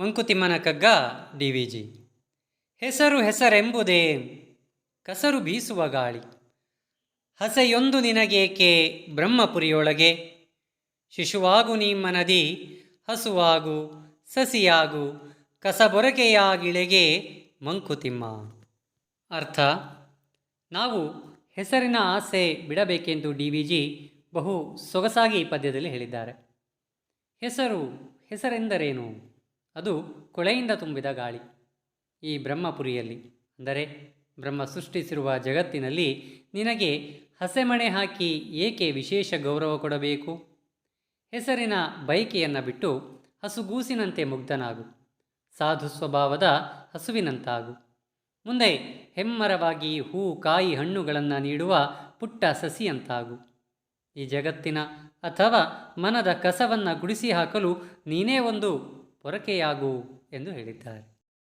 ಮಂಕುತಿಮ್ಮನ ಕಗ್ಗ D V G. ಹೆಸರು ಹೆಸರೆಂಬುದೇ ಕಸರು ಬೀಸುವ ಗಾಳಿ. ಹಸೆಯೊಂದು ನಿನಗೇಕೆ ಬ್ರಹ್ಮಪುರಿಯೊಳಗೆ? ಶಿಶುವಾಗು ನಿಮ್ಮ ನದಿ ಹಸುವಾಗು, ಸಸಿಯಾಗು, ಕಸಬೊರಕೆಯಾಗಿಳೆಗೆ ಮಂಕುತಿಮ್ಮ. ಅರ್ಥ? ನಾವು ಹೆಸರಿನ ಆಸೆ ಬಿಡಬೇಕೆಂದು ಡಿ ವಿ ಜಿ ಬಹು ಸೊಗಸಾಗಿ ಈ ಪದ್ಯದಲ್ಲಿ ಹೇಳಿದ್ದಾರೆ. ಹೆಸರು ಹೆಸರೆಂದರೇನು? ಅದು ಕೊಳೆಯಿಂದ ತುಂಬಿದ ಗಾಳಿ. ಈ ಬ್ರಹ್ಮಪುರಿಯಲ್ಲಿ, ಅಂದರೆ ಬ್ರಹ್ಮ ಸೃಷ್ಟಿಸಿರುವ ಜಗತ್ತಿನಲ್ಲಿ ನಿನಗೆ ಹಸೆಮಣೆ ಹಾಕಿ ಏಕೆ ವಿಶೇಷ ಗೌರವ ಕೊಡಬೇಕು? ಹೆಸರಿನ ಬಯಕೆಯನ್ನು ಬಿಟ್ಟು ಹಸುಗೂಸಿನಂತೆ ಮುಗ್ಧನಾಗು. ಸಾಧು ಸ್ವಭಾವದ ಹಸುವಿನಂತಾಗು. ಮುಂದೆ ಹೆಮ್ಮರವಾಗಿ ಹೂ, ಕಾಯಿ ಹಣ್ಣುಗಳನ್ನು ನೀಡುವ ಪುಟ್ಟ ಸಸಿಯಂತಾಗು. ಈ ಜಗತ್ತಿನ ಅಥವಾ ಮನದ ಕಸವನ್ನು ಗುಡಿಸಿ ಹಾಕಲು ನೀನೇ ಒಂದು ಪೊರಕೆಯಾಗು ಎಂದು ಹೇಳಿದ್ದಾರೆ.